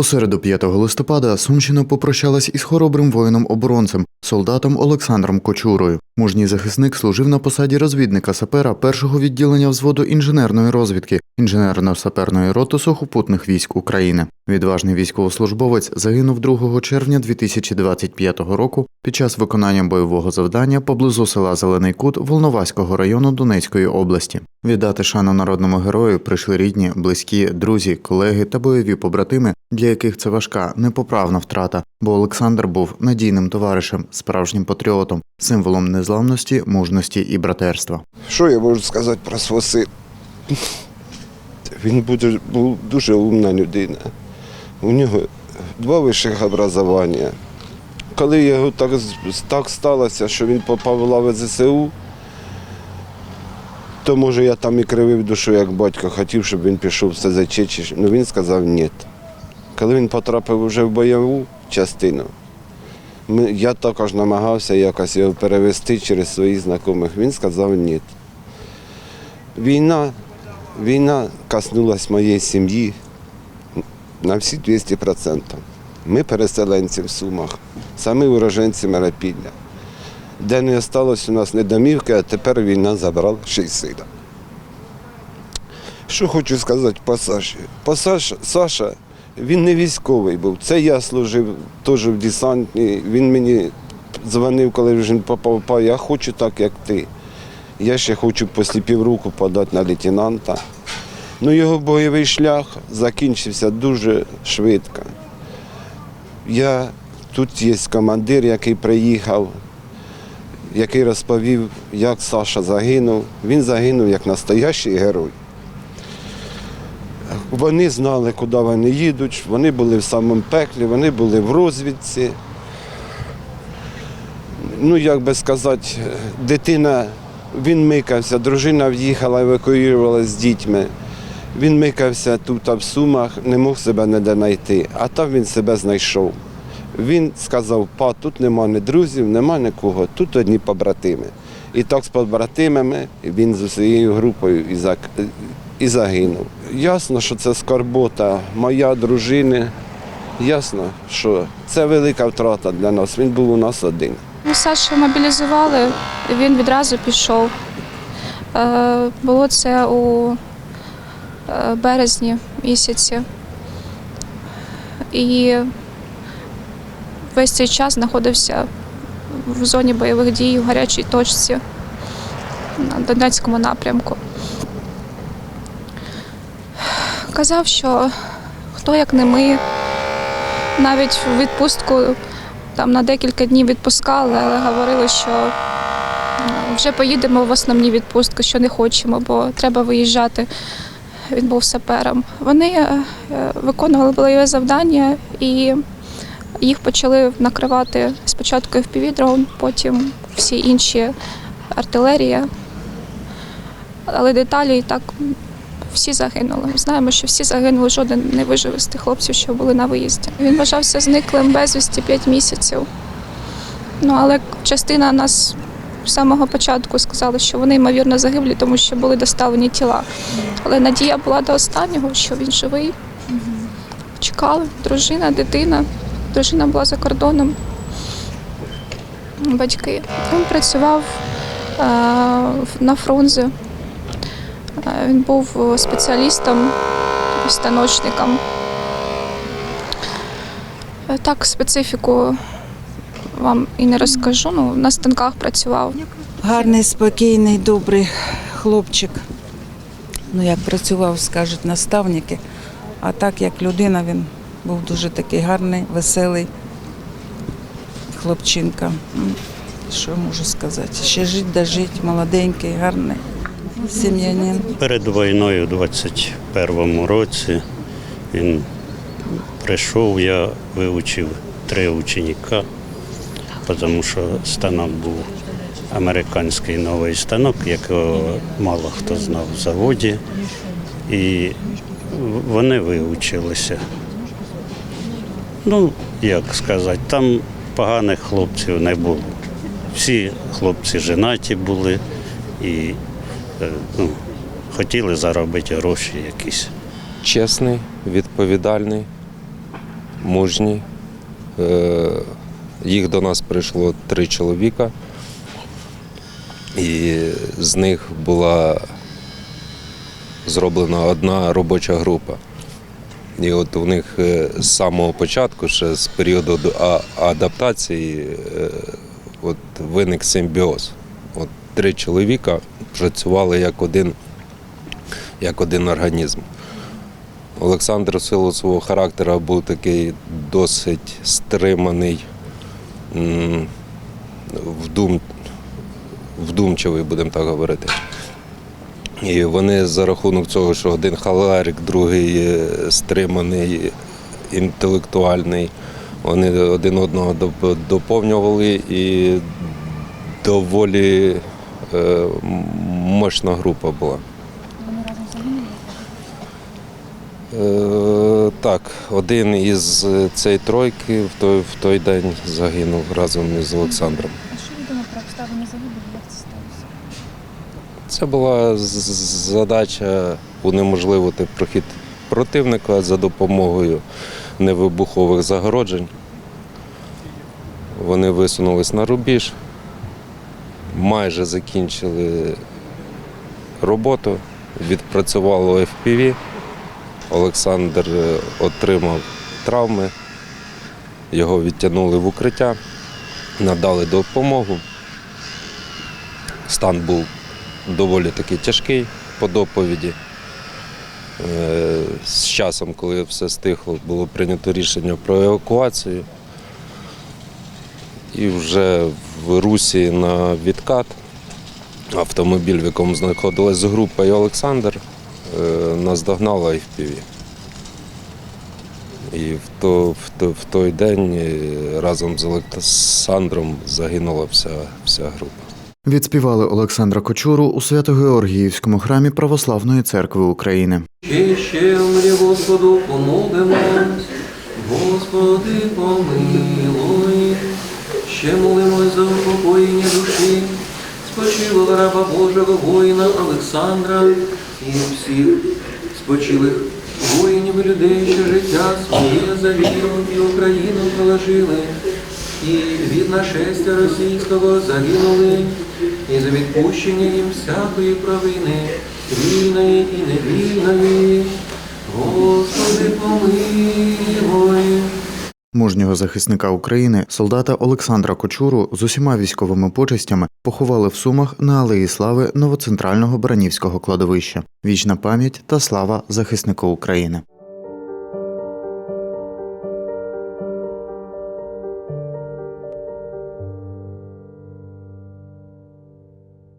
У середу 5 листопада Сумщина попрощалась із хоробрим воїном-оборонцем, солдатом Олександром Кочурою. Мужній захисник служив на посаді розвідника сапера першого відділення взводу інженерної розвідки інженерно-саперної роти сухопутних військ України. Відважний військовослужбовець загинув 2 червня 2025 року під час виконання бойового завдання поблизу села Зелений Кут Волноваського району Донецької області. Віддати шану народному герою прийшли рідні, близькі, друзі, колеги та бойові побратими, для яких це важка, непоправна втрата, бо Олександр був надійним товаришем, справжнім патріотом, символом незламності, мужності і братерства. Що я можу сказати про свого сина? Він буде, був дуже умна людина. У нього два вищих образування. Коли його так, так сталося, що він попав в лави ЗСУ, то може я там і кривив душу, як батько, хотів, щоб він пішов в СЗЧ, чи що. ну він сказав ні. Коли він потрапив вже в бойову частину, я також намагався якось його перевести через своїх знайомих. Він сказав ні. Війна, війна коснулась моєї сім'ї на всі 200%. Ми переселенці в Сумах, самі уроженці Миропілля. Де не залишилось у нас ні домівки, а тепер війна забрала ще й сина. Що хочу сказати по Саші. По Саш, Саша, він не військовий був. Це я служив теж в десантні. Він мені дзвонив, коли вже попав, «Па, я хочу так, як ти. Я ще хочу після півроку подати на лейтенанта. Ну, його бойовий шлях закінчився дуже швидко. Я, тут є командир, який приїхав, який розповів, як Саша загинув. Він загинув як настоящий герой. Вони знали, куди вони їдуть, вони були в самому пеклі, вони були в розвідці. Ну, як би сказати, дитина, він микався, дружина в'їхала, евакуювалася з дітьми. Він микався тут в Сумах, не мог себе ніде знайти, а там він себе знайшов. Він сказав, па, тут нема ні друзів, нема нікого, тут одні побратими. І так з побратимами він з усією групою і, загинув. Ясно, що це скорбота моя дружини. Ясно, що це велика втрата для нас. Він був у нас один. Ну, Сашу мобілізували, він відразу пішов. Е, Було це у березні місяці. І весь цей час знаходився в зоні бойових дій у гарячій точці на Донецькому напрямку. Казав, що хто як не ми, навіть в відпустку там на декілька днів відпускали, але говорили, що е, вже поїдемо в основні відпустки, що не хочемо, бо треба виїжджати. Він був сапером. Вони е, е, виконували бойове завдання і їх почали накривати спочатку FPV-дрон, потім всі інші артилерія. Але деталі і так всі загинули. Знаємо, що всі загинули, жоден не вижив з тих хлопців, що були на виїзді. Він вважався зниклим безвісті 5 місяців. Ну, але частина нас з самого початку сказала, що вони, ймовірно, загиблі, тому що були доставлені тіла. Але надія була до останнього, що він живий. Чекали, дружина, дитина. Дружина була за кордоном. Батьки. Він працював е, на фрунзе. Е, Він був спеціалістом, станочником. Е, Так, специфіку вам і не розкажу. Ну, на станках працював. Гарний, спокійний, добрий хлопчик. Ну, як працював, скажуть наставники. А так, як людина, він був дуже такий гарний, веселий хлопчинка. Ну, Що можу сказати? Ще жить да жить, молоденький, гарний сім'янин. Перед війною, у 21-му році, він прийшов, я вивчив три ученика, тому що станок був американський новий станок, якого мало хто знав в заводі. І вони вивчилися. Ну, як сказати, там поганих хлопців не було. Всі хлопці женаті були і е, ну, хотіли заробити гроші якісь. чесний, відповідальний, мужні. Е, Їх до нас прийшло три чоловіка, і з них була зроблена одна робоча група. І от у них е, з самого початку, ще з періоду адаптації, е, от виник симбіоз. От три чоловіка працювали як один, як один організм. Олександр в силу свого характера був такий досить стриманий, вдум, вдумчивий, будемо так говорити. І вони за рахунок цього, що один халарик, другий стриманий, інтелектуальний, вони один одного доповнювали і доволі е, мощна група була. Е, так, один із е, цієї тройки в той, в той день загинув разом із Олександром. А що відомо про обставини загибелі? Як це сталося? Це була задача унеможливити прохід противника за допомогою невибухових загороджень. Вони висунулись на рубіж, майже закінчили роботу, відпрацювало FPV. Олександр е, отримав травми, його відтягнули в укриття, надали допомогу. Стан був доволі таки тяжкий по доповіді. Е, З часом, коли все стихло, було прийнято рішення про евакуацію. І вже в русі на відкат автомобіль, в якому знаходилась група і Олександр, наздогнала FPV. І в, то, в, то, в той день е, разом з Олександром загинула вся, вся група. Відспівали Олександра Кочуру у Свято-Георгіївському храмі Православної церкви України. Ще ще мрі Господу помолимось, Господи помилуй, ще молимось за упокоєння душі, спочилого раба Божого воїна Олександра і всіх спочилих воїнів людей, що життя своє за віру і Україну положили, і від нашестя російського загинули, і за відпущення їм всякої провини, вільної і невільної. Господи, помилуй. Мужнього захисника України, солдата Олександра Кочуру з усіма військовими почестями поховали в Сумах на Алеї Слави новоцентрального Бранівського кладовища. Вічна пам'ять та слава захиснику України.